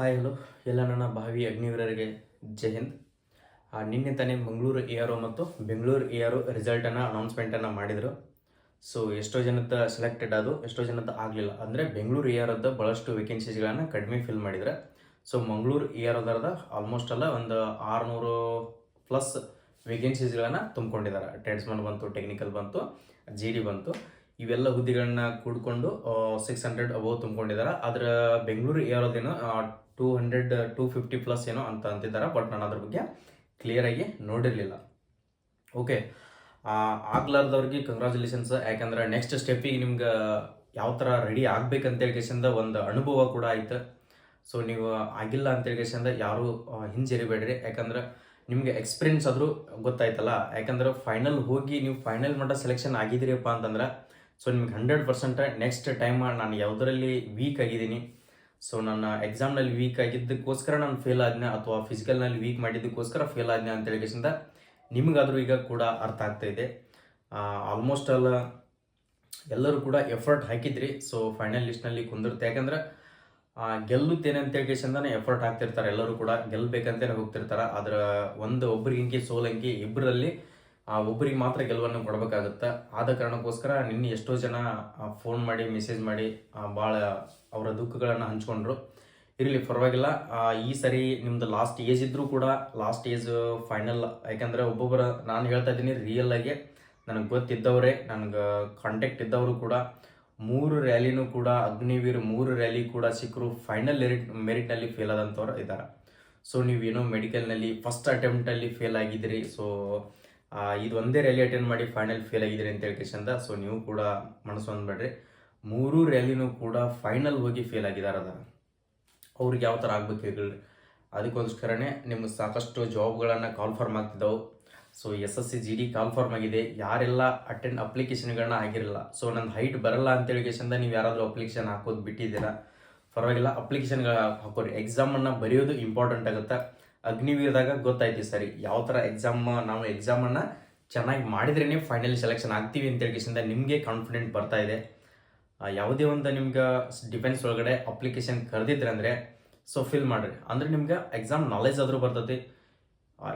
Hi, hello. ಎಲ್ಲ ನನ್ನ ಭಾವಿ ಅಗ್ನಿವೀರರಿಗೆ ಜೈ ಹಿಂದ್. ನಿನ್ನೆ ತಾನೇ ಮಂಗಳೂರು ಎ ಆರ್ ಮತ್ತು ಬೆಂಗಳೂರು ಎ ಆರ್ ರಿಸಲ್ಟನ್ನು ಅನೌನ್ಸ್ಮೆಂಟನ್ನು ಮಾಡಿದರು. ಸೊ ಎಷ್ಟೋ ಜನದ ಸೆಲೆಕ್ಟೆಡ್ ಅದು, ಎಷ್ಟೋ ಜನದ ಆಗಲಿಲ್ಲ. ಅಂದರೆ ಬೆಂಗಳೂರು ಎ ಆರ್ ಭಾಳಷ್ಟು ವೇಕೆನ್ಸೀಸ್ಗಳನ್ನು ಕಡಿಮೆ ಫಿಲ್ ಮಾಡಿದರೆ. ಸೊ ಮಂಗಳೂರು ಎ ಆರ್ ಒದರದ ಆಲ್ಮೋಸ್ಟ್ ಅಲ್ಲ ಒಂದು ಆರುನೂರು ಪ್ಲಸ್ ವೇಕೆನ್ಸೀಸ್ಗಳನ್ನು ತುಂಬಿಕೊಂಡಿದ್ದಾರೆ ಟ್ರೇಡ್ಸ್ಮನ್ ಬಂತು ಟೆಕ್ನಿಕಲ್ ಬಂತು ಜಿ ಡಿ ಬಂತು. ಇವೆಲ್ಲ ಹುದ್ದೆಗಳನ್ನ ಕೂಡ್ಕೊಂಡು ಸಿಕ್ಸ್ ಹಂಡ್ರೆಡ್ ಅಬೌವ್ ತುಂಬಿಕೊಂಡಿದ್ದಾರೆ ಅದರ Bengaluru ಏರೋದೇನೋ two hundred two fifty plus ಏನೋ ಅಂತ ಅಂತಿದ್ದಾರೆ. ಬಟ್ ನಾನು ಅದ್ರ ಬಗ್ಗೆ ಕ್ಲಿಯರಾಗಿ ನೋಡಿರಲಿಲ್ಲ. ಓಕೆ ಆಗ್ಲಾರ್ದವ್ರಿಗೆ ಕಂಗ್ರ್ಯಾಚುಲೇಷನ್ಸ್ ಯಾಕಂದ್ರೆ ನೆಕ್ಸ್ಟ್ ಸ್ಟೆಪ್ಪಿಗೆ ನಿಮ್ಗೆ ಯಾವ ಥರ ರೆಡಿ ಆಗ್ಬೇಕಂತೇಳಿ ಕೇಸಿಂದ ಒಂದು ಅನುಭವ ಕೂಡ ಆಯ್ತು ಸೊ ನೀವು ಆಗಿಲ್ಲ ಅಂತೇಳಿ ಕೇಸಿಂದ ಯಾರು ಹಿಂಜರಿಬೇಡ್ರಿ. ಯಾಕಂದ್ರೆ ನಿಮ್ಗೆ ಎಕ್ಸ್ಪೀರಿಯನ್ಸ್ ಆದರೂ ಗೊತ್ತಾಯ್ತಲ್ಲ. ಯಾಕಂದ್ರೆ ಫೈನಲ್ ಹೋಗಿ ನೀವು ಫೈನಲ್ ಮಟ್ಟ ಸೆಲೆಕ್ಷನ್ ಆಗಿದ್ದೀರಪ್ಪ ಅಂತಂದ್ರೆ ಸೊ ನಿಮ್ಗೆ ಹಂಡ್ರೆಡ್ ಪರ್ಸೆಂಟ್ ನೆಕ್ಸ್ಟ್ ಟೈಮ್ ನಾನು ಯಾವುದರಲ್ಲಿ ವೀಕ್ ಆಗಿದ್ದೀನಿ. ಸೊ ನನ್ನ ಎಕ್ಸಾಮ್ನಲ್ಲಿ ವೀಕ್ ಆಗಿದ್ದಕ್ಕೋಸ್ಕರ ನಾನು ಫೇಲ್ ಆದ್ನೆ, ಅಥವಾ ಫಿಸಿಕಲ್ನಲ್ಲಿ ವೀಕ್ ಮಾಡಿದ್ದಕ್ಕೋಸ್ಕರ ಫೇಲ್ ಆದ್ನೆ ಅಂತ ಹೇಳಿಕೆಸಿಂದ ನಿಮಗಾದರೂ ಈಗ ಕೂಡ ಅರ್ಥ ಆಗ್ತಾ ಇದೆ. ಆಲ್ಮೋಸ್ಟ್ ಅಲ್ಲ, ಎಲ್ಲರೂ ಕೂಡ ಎಫರ್ಟ್ ಹಾಕಿದ್ರಿ. ಸೊ ಫೈನಲ್ ಲಿಸ್ಟ್ನಲ್ಲಿ ಕುಂದಿರುತ್ತೆ. ಯಾಕಂದ್ರೆ ಗೆಲ್ಲುತ್ತೇನೆ ಅಂತ ಹೇಳಿಕೆಸಿಂದಾನೆ ಎಫರ್ಟ್ ಹಾಕ್ತಿರ್ತಾರೆ ಎಲ್ಲರೂ ಕೂಡ. ಗೆಲ್ಲಬೇಕಂತೇನೆ ಹೋಗ್ತಿರ್ತಾರೆ. ಅದರ ಒಂದು ಒಬ್ಬರಿಗಿಂಕಿ ಸೋಲಂಕಿ ಇಬ್ಬರಲ್ಲಿ ಆ ಒಬ್ಬರಿಗೆ ಮಾತ್ರ ಗೆಲುವನ್ನು ಕೊಡಬೇಕಾಗುತ್ತೆ? ಆದ ಕಾರಣಕ್ಕೋಸ್ಕರ ನಿನ್ನೆ ಎಷ್ಟೋ ಜನ ಫೋನ್ ಮಾಡಿ ಮೆಸೇಜ್ ಮಾಡಿ ಭಾಳ ಅವರ ದುಃಖಗಳನ್ನು ಹಂಚ್ಕೊಂಡ್ರು. ಇರಲಿ, ಪರವಾಗಿಲ್ಲ. ಈ ಸರಿ ನಿಮ್ಮದು ಲಾಸ್ಟ್ ಏಜ್ ಇದ್ದರೂ ಕೂಡ ಲಾಸ್ಟ್ ಏಜ್ ಫೈನಲ್ ಯಾಕೆಂದರೆ ಒಬ್ಬೊಬ್ಬರ ನಾನು ಹೇಳ್ತಾ ಇದ್ದೀನಿ ರಿಯಲ್ ಆಗಿ. ನನಗೆ ಗೊತ್ತಿದ್ದವರೇ, ನನಗೆ ಕಾಂಟ್ಯಾಕ್ಟ್ ಇದ್ದವರು ಕೂಡ. ಮೂರು ರ್ಯಾಲಿನೂ ಕೂಡ, ಅಗ್ನಿವೀರ್ ಮೂರು ರ್ಯಾಲಿ ಕೂಡ ಸಿಕ್ಕರು ಫೈನಲ್ ಮೆರಿಟ್ ಮೆರಿಟ್ನಲ್ಲಿ ಫೇಲ್ ಆದಂಥವ್ರು ಇದ್ದಾರೆ ಸೊ ನೀವೇನೋ ಮೆಡಿಕಲ್ನಲ್ಲಿ ಫಸ್ಟ್ ಅಟೆಂಪ್ಟಲ್ಲಿ ಫೇಲ್ ಆಗಿದ್ದೀರಿ. ಸೊ ಇದು ಒಂದೇ ರ್ಯಾಲಿ ಅಟೆಂಡ್ ಮಾಡಿ ಫೈನಲ್ ಫೇಲ್ ಆಗಿದ್ದೀರಿ ಅಂತ ಹೇಳ್ಕೇಶಂದ ಸೊ ನೀವು ಕೂಡ ಮನಸ್ಸು ಅಂದ್ಬೇಡ್ರಿ ಮೂರು ರ್ಯಾಲಿನೂ ಕೂಡ ಫೈನಲ್ ಹೋಗಿ ಫೇಲ್ ಆಗಿದಾರದ ಅವ್ರಿಗೆ ಯಾವ ಥರ ಆಗ್ಬೇಕು ಹೇಳಿ ಅದಕ್ಕೋಸ್ಕರನೇ ನಿಮ್ಗೆ ಸಾಕಷ್ಟು ಜಾಬ್ಗಳನ್ನು confirm ಆಗ್ತಿದ್ದವು. So S S C G D confirm ಆಗಿದೆ. ಯಾರೆಲ್ಲ ಅಟೆಂಡ್ ಅಪ್ಲಿಕೇಶನ್ಗಳನ್ನ ಆಗಿರಲ್ಲ. ಸೊ ನನ್ನ ಹೈಟ್ ಬರಲ್ಲ ಅಂತೇಳಿ ಕೇಸಿಂದ ನೀವು ಯಾರಾದರೂ ಅಪ್ಲಿಕೇಶನ್ ಹಾಕೋದು ಬಿಟ್ಟಿದ್ದೀರಾ? ಪರವಾಗಿಲ್ಲ ಅಪ್ಲಿಕೇಶನ್ಗಳ ಹಾಕೋರಿ. ಎಕ್ಸಾಮನ್ನು ಬರೆಯೋದು ಇಂಪಾರ್ಟೆಂಟ್ ಆಗುತ್ತೆ. ಅಗ್ನಿವೀರದಾಗ ಗೊತ್ತಾಯ್ತು ಸರಿ. ಯಾವ ಥರ ಎಕ್ಸಾಮ್ ನಾವು ಎಕ್ಸಾಮನ್ನು ಚೆನ್ನಾಗಿ ಮಾಡಿದ್ರೇ ಫೈನಲ್ ಸೆಲೆಕ್ಷನ್ ಆಗ್ತೀವಿ ಅಂತ ಹೇಳಿಸಿಂದ ನಿಮಗೆ ಕಾನ್ಫಿಡೆಂಟ್ ಬರ್ತಾ ಇದೆ. ಯಾವುದೇ ಒಂದು ನಿಮ್ಗೆ ಡಿಫೆನ್ಸ್ ಒಳಗಡೆ ಅಪ್ಲಿಕೇಶನ್ ಕರೆದಿದ್ರೆ ಅಂದರೆ ಸೊ ಫಿಲ್ ಮಾಡಿರಿ. ಅಂದರೆ ನಿಮ್ಗೆ ಎಕ್ಸಾಮ್ ನಾಲೆಜ್ ಆದರೂ ಬರ್ತೈತಿ.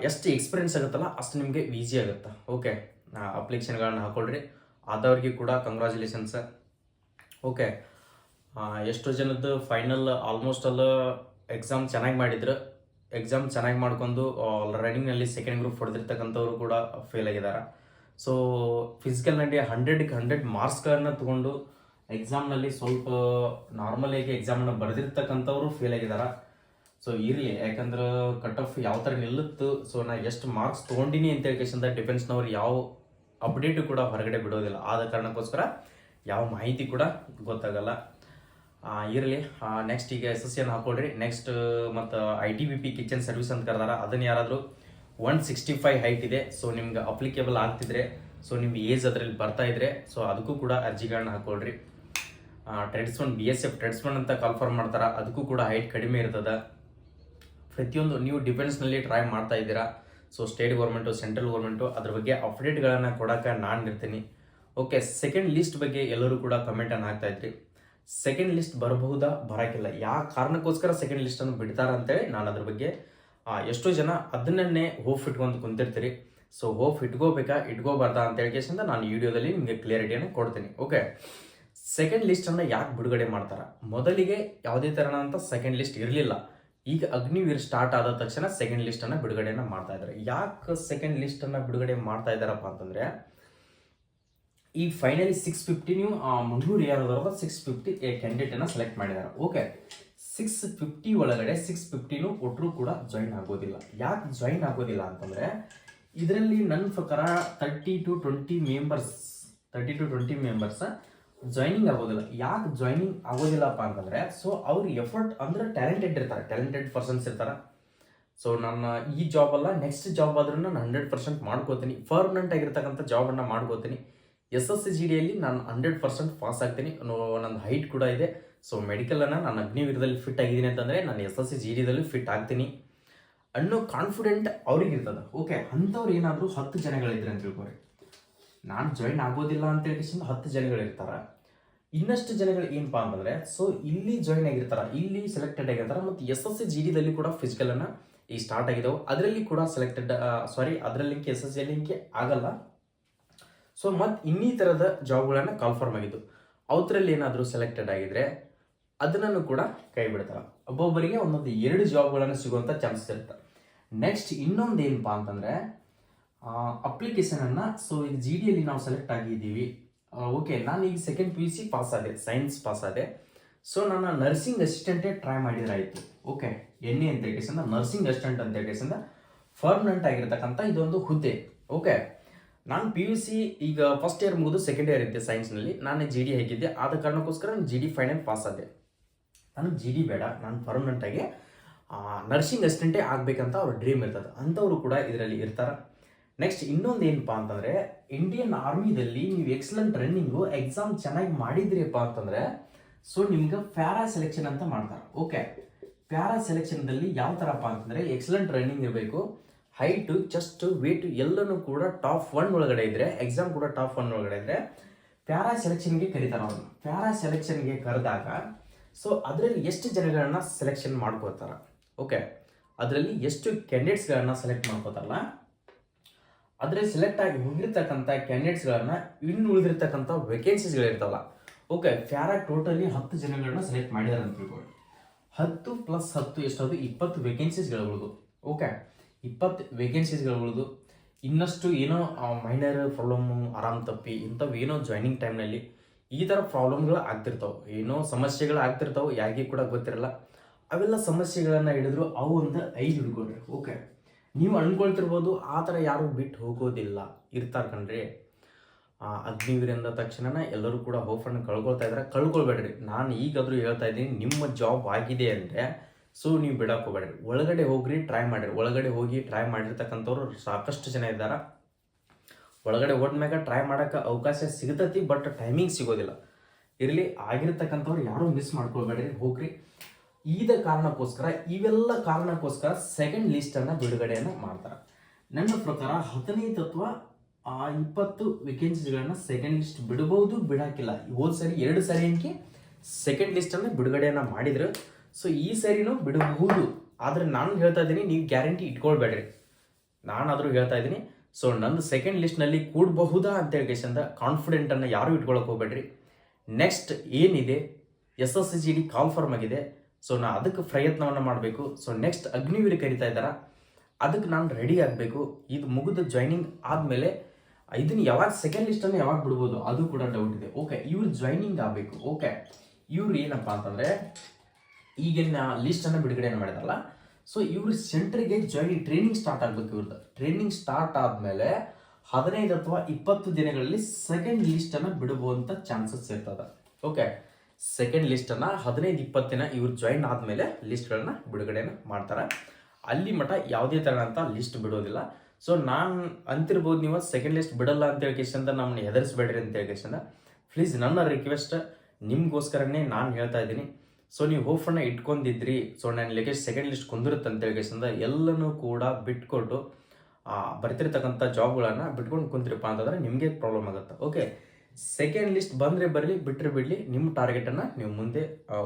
ಎಷ್ಟು ಎಕ್ಸ್ಪೀರಿಯನ್ಸ್ ಆಗುತ್ತಲ್ಲ, ಅಷ್ಟು ನಿಮಗೆ ಈಸಿ ಆಗುತ್ತೆ. ಓಕೆ ಅಪ್ಲಿಕೇಶನ್ಗಳನ್ನ ಹಾಕೊಳ್ರಿ. ಆದವ್ರಿಗೆ ಕೂಡ ಕಂಗ್ರ್ಯಾಚುಲೇಷನ್ಸ್ ಓಕೆ ಎಷ್ಟೋ ಜನದ್ದು ಫೈನಲ್ ಆಲ್ಮೋಸ್ಟ್ ಅಲ್ಲ ಎಕ್ಸಾಮ್ ಚೆನ್ನಾಗಿ ಮಾಡಿದ್ರು. ಎಕ್ಸಾಮ್ ಚೆನ್ನಾಗಿ ಮಾಡ್ಕೊಂಡು ರನ್ನಿಂಗ್ನಲ್ಲಿ ಸೆಕೆಂಡ್ ಗ್ರೂಪ್ ಹೊಡೆದಿರ್ತಕ್ಕಂಥವ್ರು ಕೂಡ ಫೇಲ್ ಆಗಿದ್ದಾರೆ ಸೊ ಫಿಸಿಕಲ್ನಲ್ಲಿ ಹಂಡ್ರೆಡ್ಗೆ ಹಂಡ್ರೆಡ್ ಮಾರ್ಕ್ಸ್ಗಳನ್ನು ತಗೊಂಡು ಎಕ್ಸಾಮ್ನಲ್ಲಿ ಸ್ವಲ್ಪ ನಾರ್ಮಲ್ ಆಗಿ ಎಕ್ಸಾಮನ್ನು ಬರೆದಿರ್ತಕ್ಕಂಥವ್ರು ಫೇಲ್ ಆಗಿದ್ದಾರೆ ಸೊ ಇರಲಿ, ಯಾಕಂದ್ರೆ ಕಟ್ ಆಫ್ ಯಾವ ಥರ ನಿಲ್ಲುತ್ತು ಸೊ ನಾ ಎಷ್ಟು ಮಾರ್ಕ್ಸ್ ತೊಗೊಂಡಿನಿ ಅಂತ ಹೇಳ್ಕೇಶಂದ ಡಿಫೆನ್ಸ್ನವ್ರು ಯಾವ ಅಪ್ಡೇಟು ಕೂಡ ಹೊರಗಡೆ ಬಿಡೋದಿಲ್ಲ. ಆದ ಕಾರಣಕ್ಕೋಸ್ಕರ ಯಾವ ಮಾಹಿತಿ ಕೂಡ ಗೊತ್ತಾಗಲ್ಲ. ಇರಲಿ. ನೆಕ್ಸ್ಟ್ ಈಗ ಎಸ್ ಎಸ್ ಸಿಯನ್ನು ಹಾಕೊಳ್ರಿ. ನೆಕ್ಸ್ಟ್ ಮತ್ತು I T B P kitchen service ಅಂತ ಕರೆದಾರ. ಅದನ್ನು ಯಾರಾದರೂ ಒನ್ ಸಿಕ್ಸ್ಟಿ ಫೈವ್ ಹೈಟ್ ಇದೆ. ಸೊ ನಿಮ್ಗೆ ಅಪ್ಲಿಕೇಬಲ್ ಆಗ್ತಿದ್ರೆ ಸೊ ನಿಮ್ಮ ಏಜ್ ಅದರಲ್ಲಿ ಬರ್ತಾ ಇದ್ರೆ ಸೊ ಅದಕ್ಕೂ ಕೂಡ ಅರ್ಜಿಗಳನ್ನ ಹಾಕೊಳ್ರಿ. Tradesman B S F tradesman ಅಂತ ಕನ್ಫರ್ಮ್ ಮಾಡ್ತಾರ. ಅದಕ್ಕೂ ಕೂಡ ಹೈಟ್ ಕಡಿಮೆ ಇರ್ತದೆ. ಪ್ರತಿಯೊಂದು ನೀವು ಡಿಫೆನ್ಸ್ನಲ್ಲಿ ಟ್ರೈ ಮಾಡ್ತಾ ಇದ್ದೀರಾ. So state government central government ಅದ್ರ ಬಗ್ಗೆ ಅಪ್ಡೇಟ್ಗಳನ್ನು ಕೊಡೋಕೆ ನಾನು ಇರ್ತೀನಿ. ಓಕೆ ಸೆಕೆಂಡ್ ಲಿಸ್ಟ್ ಬಗ್ಗೆ ಎಲ್ಲರೂ ಕೂಡ ಕಮೆಂಟನ್ನು ಹಾಕ್ತಾ ಇದ್ರಿ. Second list ಬರಬಹುದಾ? ಬರೋಕ್ಕಿಲ್ಲ ಯಾವ ಕಾರಣಕ್ಕೋಸ್ಕರ ಸೆಕೆಂಡ್ ಲಿಸ್ಟನ್ನು ಬಿಡ್ತಾರ ಅಂತೇಳಿ ನಾನು ಅದ್ರ ಬಗ್ಗೆ ಎಷ್ಟೋ ಜನ ಅದನ್ನೇ ಹೋಪ್ ಇಟ್ಕೊಂಡು ಕುಂತಿರ್ತೀರಿ. ಸೊ ಹೋಪ್ ಇಟ್ಕೋಬೇಕಾ, ಇಟ್ಕೋಬಾರ್ದಾ ಅಂತ ಹೇಳ್ಕೇಸಿಂದ ನಾನು ವಿಡಿಯೋದಲ್ಲಿ ನಿಮಗೆ ಕ್ಲಿಯರಿಟಿಯನ್ನು ಕೊಡ್ತೀನಿ. ಓಕೆ ಸೆಕೆಂಡ್ ಲಿಸ್ಟನ್ನು ಯಾಕೆ ಬಿಡುಗಡೆ ಮಾಡ್ತಾರ? ಮೊದಲಿಗೆ ಯಾವುದೇ ಥರನಂತ ಸೆಕೆಂಡ್ ಲಿಸ್ಟ್ ಇರಲಿಲ್ಲ. ಈಗ ಅಗ್ನಿವೀರ್ ಸ್ಟಾರ್ಟ್ ಆದ ತಕ್ಷಣ ಸೆಕೆಂಡ್ ಲಿಸ್ಟನ್ನು ಬಿಡುಗಡೆಯನ್ನು ಮಾಡ್ತಾ ಇದ್ದಾರೆ. ಯಾಕೆ ಸೆಕೆಂಡ್ ಲಿಸ್ಟನ್ನು ಬಿಡುಗಡೆ ಮಾಡ್ತಾ ಇದ್ದಾರಪ್ಪ ಅಂತಂದರೆ ಈ ಫೈನಲಿ ಸಿಕ್ಸ್ ಫಿಫ್ಟಿ ನೀವು ಮಂಗಳೂರು ಯಾವ್ದಾರ ಸಿಕ್ಸ್ ಫಿಫ್ಟಿ ಕ್ಯಾಂಡಿಡೇಟನ್ನು ಸೆಲೆಕ್ಟ್ ಮಾಡಿದ್ದಾರೆ ಓಕೆ ಸಿಕ್ಸ್ ಫಿಫ್ಟಿ ಒಳಗಡೆ ಸಿಕ್ಸ್ ಫಿಫ್ಟಿನು ಒಟ್ಟರು ಕೂಡ ಜಾಯಿನ್ ಆಗೋದಿಲ್ಲ. ಯಾಕೆ ಜಾಯಿನ್ ಆಗೋದಿಲ್ಲ ಅಂತಂದರೆ, ಇದರಲ್ಲಿ ನನ್ನ ಪ್ರಕಾರ thirty two twenty members thirty two twenty members joining ಆಗೋದಿಲ್ಲ. ಯಾಕೆ ಜಾಯ್ನಿಂಗ್ ಆಗೋದಿಲ್ಲಪ್ಪ ಅಂತಂದರೆ ಸೊ ಅವ್ರ ಎಫರ್ಟ್ ಅಂದ್ರೆ ಟ್ಯಾಲೆಂಟೆಡ್ ಇರ್ತಾರೆ. ಟ್ಯಾಲೆಂಟೆಡ್ ಪರ್ಸನ್ಸ್ ಇರ್ತಾರೆ. ಸೊ ನನ್ನ ಈ ಜಾಬ್ ಅಲ್ಲ ನೆಕ್ಸ್ಟ್ ಜಾಬ್ ಆದ್ರೂ ನಾನು ಹಂಡ್ರೆಡ್ ಪರ್ಸೆಂಟ್ ಮಾಡ್ಕೋತೀನಿ. ಪರ್ಮನೆಂಟ್ ಆಗಿರ್ತಕ್ಕಂಥ ಜಾಬನ್ನು ಮಾಡ್ಕೋತೀನಿ. ಎಸ್ ಎಸ್ ಸಿ ಜಿ ಡಿಯಲ್ಲಿ ನಾನು ಹಂಡ್ರೆಡ್ ಪರ್ಸೆಂಟ್ ಪಾಸ್ ಆಗ್ತೀನಿ ನನ್ನ ಹೈಟ್ ಕೂಡ ಇದೆ. ಸೊ ಮೆಡಿಕಲನ್ನು ನಾನು ಅಗ್ನಿವೀರದಲ್ಲಿ ಫಿಟ್ ಆಗಿದ್ದೀನಿ ಅಂತಂದರೆ ನಾನು ಎಸ್ ಎಸ್ ಸಿ ಜಿ ಡಿದಲ್ಲಿ ಫಿಟ್ ಆಗ್ತೀನಿ. ಅನ್ನೋ ಕಾನ್ಫಿಡೆಂಟ್ ಅವ್ರಿಗೆ ಇರ್ತದೆ ಓಕೆ ಅಂಥವ್ರು ಏನಾದರೂ ಹತ್ತು ಜನಗಳಿದ್ರೆ ಅಂತ ತಿಳ್ಕೊರಿ ನಾನು ಜಾಯಿನ್ ಆಗೋದಿಲ್ಲ ಅಂತ ಹೇಳಿ ಹತ್ತು ಜನಗಳಿರ್ತಾರೆ. ಇನ್ನಷ್ಟು ಜನಗಳು ಏನಪ್ಪಾ ಅಂತಂದ್ರೆ ಸೊ ಇಲ್ಲಿ ಜಾಯಿನ್ ಆಗಿರ್ತಾರ, ಇಲ್ಲಿ ಸೆಲೆಕ್ಟೆಡ್ ಆಗಿರ್ತಾರ ಮತ್ತು ಎಸ್ ಎಸ್ ಸಿ ಜಿ ಡಿದಲ್ಲಿ ಕೂಡ ಫಿಸಿಕಲ್ ಅನ್ನ ಈ ಸ್ಟಾರ್ಟ್ ಆಗಿದ್ದಾವೆ ಅದರಲ್ಲಿ ಕೂಡ ಸೆಲೆಕ್ಟೆಡ್ ಸಾರಿ ಅದರಲ್ಲಿ ಎಸ್ ಎಸ್ ಸಿ ಲಿಂಕೆ ಆಗಲ್ಲ. ಸೊ ಮತ್ತು ಇನ್ನಿತರದ ಜಾಬ್ಗಳನ್ನು ಕಾಲ್ಫಾರ್ಮ್ ಆಗಿದ್ದು. ಅವತ್ತರಲ್ಲಿ ಏನಾದರೂ ಸೆಲೆಕ್ಟೆಡ್ ಆಗಿದ್ರೆ ಅದನ್ನು ಕೂಡ ಕೈ ಬಿಡ್ತಾರೆ. ಒಬ್ಬೊಬ್ಬರಿಗೆ ಒಂದೊಂದು ಎರಡು ಜಾಬ್ಗಳನ್ನು ಸಿಗುವಂಥ ಚಾನ್ಸಸ್ ಇರುತ್ತೆ. ನೆಕ್ಸ್ಟ್ ಇನ್ನೊಂದು ಏನಪ್ಪ ಅಂತಂದರೆ ಅಪ್ಲಿಕೇಶನನ್ನು ಸೊ ಈಗ ಜಿ ಡಿಯಲ್ಲಿ ನಾವು ಸೆಲೆಕ್ಟ್ ಆಗಿದ್ದೀವಿ. ಓಕೆ ನಾನು ಈಗ second P U C pass ಆದೆ ಸೈನ್ಸ್ ಪಾಸ್ ಆದೆ. ಸೊ ನಾನು ನರ್ಸಿಂಗ್ ಅಸಿಸ್ಟೆಂಟೇ ಟ್ರೈ ಮಾಡಿದ್ರಾಯಿತು. ಓಕೆ ಎನ್ ಎ ಅಂತ ಕೇಸಿಂದ ನರ್ಸಿಂಗ್ ಅಸಿಸ್ಟೆಂಟ್ ಅಂತ ಕೇಸಿಂದ ಪರ್ಮನೆಂಟ್ ಆಗಿರ್ತಕ್ಕಂಥ ಇದೊಂದು ಹುದ್ದೆ. ಓಕೆ ನಾನು ಪಿ ಯು ಸಿ ಈಗ ಫಸ್ಟ್ ಇಯರ್ ಮುಗಿದು ಸೆಕೆಂಡ್ ಇಯರ್ ಇದ್ದೆ ಸೈನ್ಸ್ನಲ್ಲಿ ನಾನು ಜಿ ಡಿ ಹೇಗಿದ್ದೆ ಆದ ಕಾರಣಕ್ಕೋಸ್ಕರ ನಾನು ಜಿ ಡಿ ಫೈನಲ್ ಪಾಸ್ ಆದೆ. ನಾನು ಜಿ ಡಿ ಬೇಡ. ನಾನು ಪರ್ಮನೆಂಟಾಗಿ ನರ್ಸಿಂಗ್ ಅಸಿಸ್ಟೆಂಟೇ ಆಗಬೇಕಂತ ಅವ್ರ ಡ್ರೀಮ್ ಇರ್ತದೆ. ಅಂಥವ್ರು ಕೂಡ ಇದರಲ್ಲಿ ಇರ್ತಾರೆ. ನೆಕ್ಸ್ಟ್ ಇನ್ನೊಂದು ಏನಪ್ಪ ಅಂತಂದರೆ ಇಂಡಿಯನ್ ಆರ್ಮಿದಲ್ಲಿ ನೀವು ಎಕ್ಸಲೆಂಟ್ ರನ್ನಿಂಗು ಎಕ್ಸಾಮ್ ಚೆನ್ನಾಗಿ ಮಾಡಿದ್ರಿಪ್ಪ ಅಂತಂದರೆ ಸೊ ನಿಮ್ಗೆ ಪ್ಯಾರಾ ಸೆಲೆಕ್ಷನ್ ಅಂತ ಮಾಡ್ತಾರೆ. ಓಕೆ ಪ್ಯಾರಾ ಸೆಲೆಕ್ಷನ್ದಲ್ಲಿ ಯಾವ ಥರಪ್ಪ ಅಂತಂದರೆ ಎಕ್ಸಲೆಂಟ್ ರನ್ನಿಂಗ್ ಇರಬೇಕು. ಹೈಟು ಚೆಸ್ಟು ವೇಟ್ ಎಲ್ಲನೂ ಕೂಡ ಟಾಪ್ ಒನ್ ಒಳಗಡೆ ಇದ್ದರೆ ಎಕ್ಸಾಮ್ ಕೂಡ ಟಾಪ್ ಒನ್ ಒಳಗಡೆ ಇದ್ದರೆ ಪ್ಯಾರಾ ಸೆಲೆಕ್ಷನ್ಗೆ ಕರೀತಾರೆ ಅವನು. ಪ್ಯಾರಾ ಸೆಲೆಕ್ಷನ್ಗೆ ಕರೆದಾಗ ಸೊ ಅದರಲ್ಲಿ ಎಷ್ಟು ಜನಗಳನ್ನ ಸೆಲೆಕ್ಷನ್ ಮಾಡ್ಕೋತಾರೆ? ಓಕೆ ಅದರಲ್ಲಿ ಎಷ್ಟು ಕ್ಯಾಂಡಿಡೇಟ್ಸ್ಗಳನ್ನ ಸೆಲೆಕ್ಟ್ ಮಾಡ್ಕೋತಾರಲ್ಲ? ಅದರಲ್ಲಿ ಸೆಲೆಕ್ಟ್ ಆಗಿ ಹೋಗಿರ್ತಕ್ಕಂಥ ಕ್ಯಾಂಡಿಡೇಟ್ಸ್ಗಳನ್ನ ಇನ್ನು ಉಳಿದಿರ್ತಕ್ಕಂಥ ವೇಕೆನ್ಸೀಸ್ಗಳಿರ್ತಾವಲ್ಲ ಓಕೆ ಪ್ಯಾರಾ ಟೋಟಲಿ ಹತ್ತು ಜನಗಳನ್ನ ಸೆಲೆಕ್ಟ್ ಮಾಡಿದಾರೆ ಅಂತ ತಿಳ್ಕೊಳ್ಳಿ ಹತ್ತು ಪ್ಲಸ್ ಹತ್ತು ಎಷ್ಟಾದ್ರು ಇಪ್ಪತ್ತು ವೇಕೆನ್ಸೀಸ್ಗಳು ಓಕೆ ಇಪ್ಪತ್ತು ವೇಕೆನ್ಸೀಸ್ಗಳು ಇನ್ನಷ್ಟು ಏನೋ ಮೈನರ್ ಪ್ರಾಬ್ಲಮ್ಮು ಆರಾಮ್ ತಪ್ಪಿ ಇಂಥವು ಏನೋ ಜಾಯ್ನಿಂಗ್ ಟೈಮ್ನಲ್ಲಿ ಈ ಥರ ಪ್ರಾಬ್ಲಮ್ಗಳು ಆಗ್ತಿರ್ತಾವೆ. ಏನೋ ಸಮಸ್ಯೆಗಳು ಆಗ್ತಿರ್ತಾವೆ. ಯಾರಿಗೆ ಕೂಡ ಗೊತ್ತಿರಲ್ಲ. ಅವೆಲ್ಲ ಸಮಸ್ಯೆಗಳನ್ನು ಹಿಡಿದ್ರು ಅವು ಒಂದು ಐದು ಹಿಡ್ಕೊಂಡ್ರೆ ಓಕೆ ನೀವು ಅಂದ್ಕೊಳ್ತಿರ್ಬೋದು ಆ ಥರ ಯಾರು ಬಿಟ್ಟು ಹೋಗೋದಿಲ್ಲ. ಇರ್ತಾರೆ ಕಣ್ರಿ. ಆ, ಅಗ್ನಿವೀರ್ ಅಂದ ತಕ್ಷಣ ಎಲ್ಲರೂ ಕೂಡ ಹೋಫನ್ನು ಕಳ್ಕೊಳ್ತಾ ಇದ್ದಾರೆ ಕಳ್ಕೊಳ್ಬೇಡ್ರಿ. ನಾನು ಈಗಾದರೂ ಹೇಳ್ತಾ ಇದ್ದೀನಿ ನಿಮ್ಮ ಜಾಬ್ ಆಗಿದೆ ಅಂದರೆ ಸೊ ನೀವು ಬಿಡಕ್ಕೆ ಹೋಗ್ಬೇಡ್ರಿ. ಒಳಗಡೆ ಹೋಗ್ರಿ ಟ್ರೈ ಮಾಡಿರಿ. ಒಳಗಡೆ ಹೋಗಿ ಟ್ರೈ ಮಾಡಿರ್ತಕ್ಕಂಥವ್ರು ಸಾಕಷ್ಟು ಜನ ಇದ್ದಾರೆ. ಒಳಗಡೆ ಹೋದ್ಮ್ಯಾಗ ಟ್ರೈ ಮಾಡೋಕೆ ಅವಕಾಶ ಸಿಗ್ತೈತಿ ಬಟ್ ಟೈಮಿಂಗ್ ಸಿಗೋದಿಲ್ಲ. ಇರಲಿ, ಆಗಿರ್ತಕ್ಕಂಥವ್ರು ಯಾರೂ ಮಿಸ್ ಮಾಡ್ಕೊಳ್ಬೇಡ್ರಿ. ಹೋಗ್ರಿ. ಈದ ಕಾರಣಕ್ಕೋಸ್ಕರ, ಇವೆಲ್ಲ ಕಾರಣಕ್ಕೋಸ್ಕರ ಸೆಕೆಂಡ್ ಲಿಸ್ಟನ್ನು ಬಿಡುಗಡೆಯನ್ನು ಮಾಡ್ತಾರೆ. ನನ್ನ ಪ್ರಕಾರ ಹದಿನೈದು ತತ್ವ, ಆ ಇಪ್ಪತ್ತು ವೇಕೆನ್ಸಿಗಳನ್ನ ಸೆಕೆಂಡ್ ಲಿಸ್ಟ್ ಬಿಡಬಹುದು ಬಿಡಾಕಿಲ್ಲ. ಹೋದ ಸರಿ ಎರಡು ಸರಿ ಅಂಕಿ ಸೆಕೆಂಡ್ ಲಿಸ್ಟನ್ನು ಬಿಡುಗಡೆಯನ್ನು ಮಾಡಿದ್ರು. ಸೊ ಈ ಸರಿನೂ ಬಿಡಬಹುದು. ಆದರೆ ನಾನು ಹೇಳ್ತಾ ಇದ್ದೀನಿ, ನೀವು ಗ್ಯಾರಂಟಿ ಇಟ್ಕೊಳ್ಬೇಡ್ರಿ. ನಾನಾದರೂ ಹೇಳ್ತಾ ಇದ್ದೀನಿ. ಸೊ ನಂದು ಸೆಕೆಂಡ್ ಲಿಸ್ಟ್ನಲ್ಲಿ ಕೂಡಬಹುದಾ ಅಂತೇಳಿ ಕೇಸಿಂದ ಕಾನ್ಫಿಡೆಂಟನ್ನು ಯಾರೂ ಇಟ್ಕೊಳಕ್ಕೆ ಹೋಗ್ಬೇಡ್ರಿ. ನೆಕ್ಸ್ಟ್ ಏನಿದೆ? S S G D confirm ಆಗಿದೆ. ಸೊ ನಾನು ಅದಕ್ಕೆ ಪ್ರಯತ್ನವನ್ನು ಮಾಡಬೇಕು. ಸೊ ನೆಕ್ಸ್ಟ್ ಅಗ್ನಿವೀರ್ ಕರಿತಾ ಇದ್ದಾರ? ಅದಕ್ಕೆ ನಾನು ರೆಡಿ ಆಗಬೇಕು. ಇದು ಮುಗಿದು ಜಾಯ್ನಿಂಗ್ ಆದಮೇಲೆ ಇದನ್ನ ಯಾವಾಗ ಸೆಕೆಂಡ್ ಲಿಸ್ಟನ್ನು ಯಾವಾಗ ಬಿಡ್ಬೋದು? ಅದು ಕೂಡ ಡೌಟ್ ಇದೆ. ಓಕೆ ಇವ್ರು ಜಾಯ್ನಿಂಗ್ ಆಗಬೇಕು. ಓಕೆ ಇವ್ರು ಏನಪ್ಪ ಅಂತಂದರೆ ಈಗಿನ ಲಿಸ್ಟನ್ನು ಬಿಡುಗಡೆಯನ್ನು ಮಾಡಿದಾರಲ್ಲ? ಸೊ ಇವರು ಸೆಂಟ್ರಿಗೆ ಜಾಯಿನ್ ಟ್ರೈನಿಂಗ್ ಸ್ಟಾರ್ಟ್ ಆಗಬೇಕು ಇವ್ರದ್ದು ಟ್ರೈನಿಂಗ್ ಸ್ಟಾರ್ಟ್ ಆದಮೇಲೆ ಹದಿನೈದು ಅಥವಾ ಇಪ್ಪತ್ತು ದಿನಗಳಲ್ಲಿ ಸೆಕೆಂಡ್ ಲಿಸ್ಟನ್ನು ಬಿಡುವಂಥ ಚಾನ್ಸಸ್ ಇರ್ತದೆ. ಓಕೆ ಸೆಕೆಂಡ್ ಲಿಸ್ಟನ್ನು ಹದಿನೈದು, ಇಪ್ಪತ್ತು ದಿನ ಇವ್ರು ಜಾಯಿನ್ ಆದಮೇಲೆ ಲಿಸ್ಟ್ಗಳನ್ನ ಬಿಡುಗಡೆಯನ್ನು ಮಾಡ್ತಾರೆ. ಅಲ್ಲಿ ಮಟ ಯಾವುದೇ ಥರನಂತ ಲಿಸ್ಟ್ ಬಿಡೋದಿಲ್ಲ. ಸೊ ನಾನು ಅಂತಿರ್ಬೋದು ನೀವು ಸೆಕೆಂಡ್ ಲಿಸ್ಟ್ ಬಿಡಲ್ಲ ಅಂತ ಹೇಳ್ಕೇಶಂದ ನಮ್ಮನ್ನ ಹೆದರಿಸ್ಬೇಡ್ರಿ ಅಂತ ಹೇಳ್ಕೇಶಂದ ಪ್ಲೀಸ್ ನನ್ನ ರಿಕ್ವೆಸ್ಟ್ ನಿಮಗೋಸ್ಕರನೇ ನಾನು ಹೇಳ್ತಾ ಇದ್ದೀನಿ. ಸೊ ನೀವು ಹೋಫನ್ನ ಇಟ್ಕೊಂಡಿದ್ರಿ. ಸೊ ನಾನು ಲಗೇಜ್ ಸೆಕೆಂಡ್ ಲಿಸ್ಟ್ ಕುಂದಿರುತ್ತೆ ಅಂತ ಹೇಳ್ಕೇಶಂದ ಎಲ್ಲನೂ ಕೂಡ ಬಿಟ್ಕೊಟ್ಟು ಬರ್ತಿರ್ತಕ್ಕಂಥ ಜಾಬ್ಗಳನ್ನು ಬಿಟ್ಕೊಂಡು ಕುಂತಿರಪ್ಪ ಅಂತಂದ್ರೆ ನಿಮಗೆ ಪ್ರಾಬ್ಲಮ್ ಆಗುತ್ತೆ. ಓಕೆ ಸೆಕೆಂಡ್ ಲಿಸ್ಟ್ ಬಂದರೆ ಬರಲಿ ಬಿಟ್ಟರೆ ಬಿಡಲಿ ನಿಮ್ಮ ಟಾರ್ಗೆಟನ್ನು ನೀವು ಮುಂದೆ ಆ,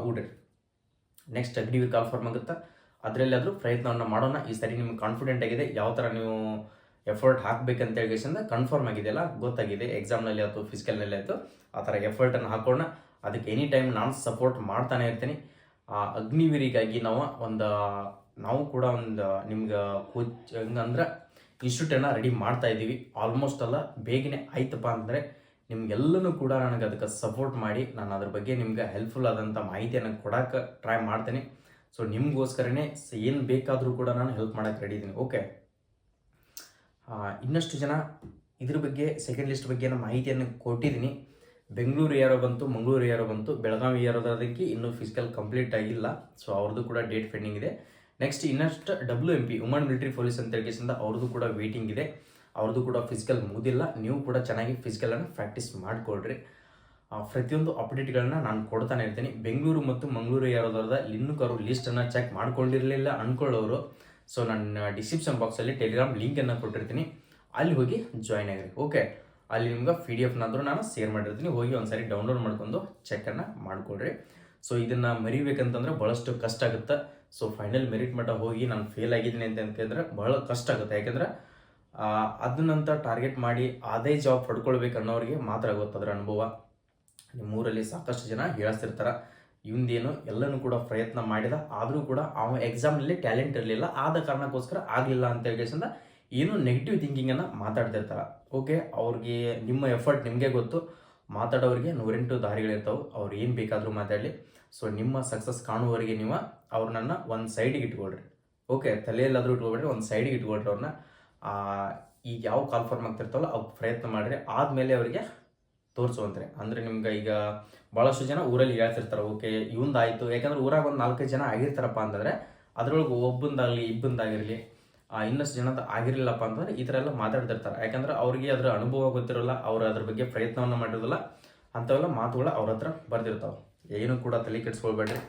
ನೆಕ್ಸ್ಟ್ ಅಗ್ನಿವೀರ್ ಕಾಲ್ಫಾರ್ಮ್ ಆಗುತ್ತಾ. ಅದರಲ್ಲಾದರೂ ಪ್ರಯತ್ನವನ್ನು ಮಾಡೋಣ. ಈ ಸರಿ ನಿಮ್ಗೆ ಕಾನ್ಫಿಡೆಂಟ್ ಆಗಿದೆ ಯಾವ ಥರ ನೀವು ಎಫರ್ಟ್ ಹಾಕಬೇಕಂತ ಹೇಳಿ ಕನ್ಫರ್ಮ್ ಆಗಿದೆಯಲ್ಲ ಗೊತ್ತಾಗಿದೆ. ಎಕ್ಸಾಮ್ನಲ್ಲಿ ಆಯಿತು ಫಿಸಿಕಲ್ನಲ್ಲಿ ಆಯಿತು ಆ ಥರ ಎಫರ್ಟನ್ನು ಹಾಕೋಣ. ಅದಕ್ಕೆ ಎನಿ ಟೈಮ್ ನಾನು ಸಪೋರ್ಟ್ ಮಾಡ್ತಾನೆ ಇರ್ತೀನಿ. ಆ ಅಗ್ನಿವೀರಿಗಾಗಿ ನಾವು ಒಂದು, ನಾವು ಕೂಡ ಒಂದು ನಿಮ್ಗೆ ಕೋಚ್ ಹೆಂಗಂದ್ರೆ ಇನ್ಸ್ಟಿಟ್ಯೂಟನ್ನು ರೆಡಿ ಮಾಡ್ತಾ ಇದ್ದೀವಿ. ಆಲ್ಮೋಸ್ಟ್ ಅಲ್ಲ, ಬೇಗನೆ ಆಯ್ತಪ್ಪ ಅಂದರೆ ನಿಮ್ಗೆಲ್ಲನೂ ಕೂಡ ನನಗೆ ಅದಕ್ಕೆ ಸಪೋರ್ಟ್ ಮಾಡಿ, ನಾನು ಅದ್ರ ಬಗ್ಗೆ ನಿಮ್ಗೆ ಹೆಲ್ಪ್ಫುಲ್ ಆದಂಥ ಮಾಹಿತಿಯನ್ನು ಕೊಡೋಕೆ ಟ್ರೈ ಮಾಡ್ತೀನಿ. ಸೊ ನಿಮಗೋಸ್ಕರನೇ ಏನು ಬೇಕಾದರೂ ಕೂಡ ನಾನು ಹೆಲ್ಪ್ ಮಾಡೋಕ್ಕೆ ರೆಡಿ ಇದ್ದೀನಿ. ಓಕೆ ಇನ್ನಷ್ಟು ಜನ ಇದ್ರ ಬಗ್ಗೆ ಸೆಕೆಂಡ್ ಲಿಸ್ಟ್ ಬಗ್ಗೆ ನಾನು ಮಾಹಿತಿಯನ್ನು ಕೊಟ್ಟಿದ್ದೀನಿ. ಬೆಂಗಳೂರು ಯಾರೋ ಬಂತು ಮಂಗಳೂರು ಯಾರೋ ಬಂತು ಬೆಳಗಾವಿ ಯಾರೋದಕ್ಕೆ ಇನ್ನೂ ಫಿಸಿಕಲ್ ಕಂಪ್ಲೀಟ್ ಆಗಿಲ್ಲ. ಸೊ ಅವ್ರದ್ದು ಕೂಡ ಡೇಟ್ ಪೆಂಡಿಂಗ್ ಇದೆ. ನೆಕ್ಸ್ಟ್ ಇನ್ನಷ್ಟು W M P woman military police ಅಂತ ಹೇಳಿಸಿಂದ ಅವ್ರದ್ದು ಕೂಡ ವೇಟಿಂಗ್ ಇದೆ. ಅವ್ರದ್ದು ಕೂಡ ಫಿಸಿಕಲ್ ಮುಗಿದಿಲ್ಲ. ನೀವು ಕೂಡ ಚೆನ್ನಾಗಿ ಫಿಸಿಕಲನ್ನು ಪ್ರಾಕ್ಟೀಸ್ ಮಾಡಿಕೊಳ್ಳ್ರಿ ಆ, ಪ್ರತಿಯೊಂದು ಅಪ್ಡೇಟ್ಗಳನ್ನ ನಾನು ಕೊಡ್ತಾನೆ ಇರ್ತೀನಿ. ಬೆಂಗಳೂರು ಮತ್ತು ಮಂಗಳೂರು ಯಾರೋದ್ರದ ಲಿನ್ಕರು ಲಿಸ್ಟನ್ನು ಚೆಕ್ ಮಾಡ್ಕೊಂಡಿರಲಿಲ್ಲ ಅಂದ್ಕೊಳ್ಳೋರು ಸೊ ನನ್ನ ಡಿಸ್ಕ್ರಿಪ್ಷನ್ ಬಾಕ್ಸಲ್ಲಿ ಟೆಲಿಗ್ರಾಮ್ ಲಿಂಕನ್ನು ಕೊಟ್ಟಿರ್ತೀನಿ. ಅಲ್ಲಿ ಹೋಗಿ ಜಾಯ್ನ್ ಆಗಿರಿ. ಓಕೆ ಅಲ್ಲಿ ನಿಮ್ಗೆ ಪಿ ಡಿ ಎಫ್ನಾದರೂ ನಾನು ಶೇರ್ ಮಾಡಿರ್ತೀನಿ. ಹೋಗಿ ಒಂದ್ಸರಿ ಡೌನ್ಲೋಡ್ ಮಾಡ್ಕೊಂಡು ಚೆಕನ್ನು ಮಾಡ್ಕೊಳ್ರಿ. ಸೊ ಇದನ್ನು ಮರಿಬೇಕಂತಂದ್ರೆ ಭಾಳಷ್ಟು ಕಷ್ಟ ಆಗುತ್ತೆ. ಸೊ ಫೈನಲ್ ಮೆರಿಟ್ ಮಟ್ಟ ಹೋಗಿ ನಾನು ಫೇಲ್ ಆಗಿದ್ದೀನಿ ಅಂತ ಅಂತಂದ್ರೆ ಭಾಳ ಕಷ್ಟ ಆಗುತ್ತೆ. ಯಾಕಂದ್ರೆ ಅದನ್ನಂತ ಟಾರ್ಗೆಟ್ ಮಾಡಿ ಅದೇ ಜಾಬ್ ಪಡ್ಕೊಳ್ಬೇಕು ಅನ್ನೋರಿಗೆ ಮಾತ್ರ ಆಗುತ್ತೆ ಅದರ ಅನುಭವ. ನಿಮ್ಮೂರಲ್ಲಿ ಸಾಕಷ್ಟು ಜನ ಹೇಳಿಸ್ತಿರ್ತಾರೆ. ಇವಂದೇನು ಎಲ್ಲನೂ ಕೂಡ ಪ್ರಯತ್ನ ಮಾಡಿದ, ಆದರೂ ಕೂಡ ಅವ ಎಕ್ಸಾಮ್ನಲ್ಲಿ ಟ್ಯಾಲೆಂಟ್ ಇರಲಿಲ್ಲ. ಆದ ಕಾರಣಕ್ಕೋಸ್ಕರ ಆಗಲಿಲ್ಲ ಅಂತ ಹೇಳಿಸಿಂದ ಏನು ನೆಗೆಟಿವ್ ಥಿಂಕಿಂಗನ್ನು ಮಾತಾಡ್ತಿರ್ತಾರೆ. ಓಕೆ ಅವ್ರಿಗೆ ನಿಮ್ಮ ಎಫರ್ಟ್ ನಿಮಗೆ ಗೊತ್ತು. ಮಾತಾಡೋರಿಗೆ ನೂರೆಂಟು ದಾರಿಗಳಿರ್ತಾವೆ ಅವ್ರು ಏನು ಬೇಕಾದರೂ ಮಾತಾಡಲಿ. ಸೊ ನಿಮ್ಮ ಸಕ್ಸಸ್ ಕಾಣುವವರೆಗೆ ನೀವು ಅವ್ರನ್ನ ಒಂದು ಸೈಡಿಗೆ ಇಟ್ಕೊಳ್ರಿ. ಓಕೆ ತಲೆಯಲ್ಲಾದರೂ ಇಟ್ಕೊಳ್ರಿ ಒಂದು ಸೈಡಿಗೆ ಇಟ್ಕೊಳ್ರಿ ಅವ್ರನ್ನ ಈಗ ಯಾವ ಕಾನ್ಫರ್ಮ್ ಆಗ್ತಿರ್ತಾವಲ್ಲ ಅವ್ರು ಪ್ರಯತ್ನ ಮಾಡಿರಿ. ಆದಮೇಲೆ ಅವರಿಗೆ ತೋರಿಸುವಂತ್ರಿ. ಅಂದರೆ ನಿಮ್ಗೆ ಈಗ ಭಾಳಷ್ಟು ಜನ ಊರಲ್ಲಿ ಹೇಳ್ತಿರ್ತಾರೆ ಓಕೆ ಇವಂದಾಯಿತು ಯಾಕಂದ್ರೆ ಊರಾಗ ಒಂದು ನಾಲ್ಕೈದು ಜನ ಆಗಿರ್ತಾರಪ್ಪ ಅಂತಂದರೆ, ಅದ್ರೊಳಗೆ ಒಬ್ಬಂದಾಗಲಿ, ಇಬ್ಬಂದಾಗಿರಲಿ. ಇನ್ನಷ್ಟು ಜನದ ಆಗಿರಲಿಲ್ಲಪ್ಪ ಅಂತಂದ್ರೆ ಈ ಥರ ಎಲ್ಲ ಮಾತಾಡ್ತಿರ್ತಾರೆ. ಯಾಕಂದ್ರೆ ಅವ್ರಿಗೆ ಅದರ ಅನುಭವ ಗೊತ್ತಿರೋಲ್ಲ, ಅವ್ರು ಅದ್ರ ಬಗ್ಗೆ ಪ್ರಯತ್ನವನ್ನು ಮಾಡಿರೋದಿಲ್ಲ, ಅಂಥವೆಲ್ಲ ಮಾತುಗಳು ಅವ್ರ ಹತ್ರ ಬರ್ದಿರ್ತಾವೆ. ಏನು ಕೂಡ ತಲೆ ಕೆಡಿಸ್ಕೊಳ್ಬೇಡ್ರಿ.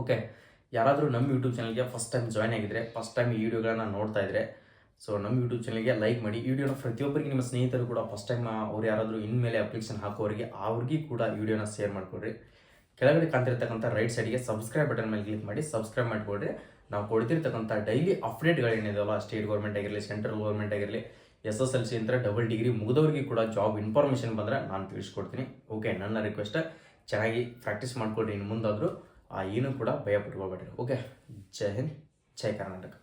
ಓಕೆ, ಯಾರಾದರೂ ನಮ್ಮ ಯೂಟ್ಯೂಬ್ ಚಾನಲ್ಗೆ ಫಸ್ಟ್ ಟೈಮ್ ಜಾಯ್ನ್ ಆಗಿದ್ರೆ ಫಸ್ಟ್ ಟೈಮ್ ಈ ವಿಡಿಯೋಗಳನ್ನ ನೋಡ್ತಾ ಇದ್ರೆ ಸೊ ನಮ್ಮ ಯೂಟ್ಯೂಬ್ ಚಾನಲ್ಗೆ ಲೈಕ್ ಮಾಡಿ. ಈ ವಿಡಿಯೋನ ಪ್ರತಿಯೊಬ್ಬರಿಗೆ ನಿಮ್ಮ ಸ್ನೇಹಿತರು ಕೂಡ ಫಸ್ಟ್ ಟೈಮ್ ಅವ್ರು ಯಾರಾದರೂ ಇನ್ಮೇಲೆ ಅಪ್ಲಿಕೇಶನ್ ಹಾಕೋರಿಗೆ ಅವ್ರಿಗೆ ಕೂಡ ವಿಡಿಯೋನ ಶೇರ್ ಮಾಡ್ಕೊಡ್ರಿ. ಕೆಳಗಡೆ ಕಾಣ್ತಿರ್ತಕ್ಕಂಥ ರೈಟ್ ಸೈಡ್ಗೆ ಸಬ್ಸ್ಕ್ರೈಬ್ ಬಟನ್ ಮೇಲೆ ಕ್ಲಿಕ್ ಮಾಡಿ ಸಬ್ಸ್ಕ್ರೈಬ್ ಮಾಡಿಕೊಡ್ರಿ. ನಾವು ಕೊಡ್ತಿರ್ತಕ್ಕಂಥ ಡೈಲಿ ಅಪ್ಡೇಟ್ಗಳೇನಿದಾವಲ್ಲ ಸ್ಟೇಟ್ ಗೌರ್ಮೆಂಟ್ ಆಗಿರಲಿ ಸೆಂಟ್ರಲ್ ಗೌರ್ಮೆಂಟ್ ಆಗಿರಲಿ ಎಸ್ ಎಸ್ ಎಲ್ ಸಿ ಅಂತ ಡಬಲ್ ಡಿಗ್ರಿ ಮುಗಿದವ್ರಿಗೆ ಕೂಡ ಜಾಬ್ ಇನ್ಫಾರ್ಮೇಷನ್ ಬಂದರೆ ನಾನು ತಿಳಿಸ್ಕೊಡ್ತೀನಿ. ಓಕೆ ನನ್ನ ರಿಕ್ವೆಸ್ಟ್ ಚೆನ್ನಾಗಿ ಪ್ರಾಕ್ಟೀಸ್ ಮಾಡಿಕೊಡ್ರಿ ಇನ್ನು ಮುಂದಾದರೂ ಏನೂ ಕೂಡ ಭಯ ಪಟ್ಕೊಳ್ಬೇಡ್ರಿ ಓಕೆ ಜೈ ಹಿಂದ್, ಜೈ ಕರ್ನಾಟಕ.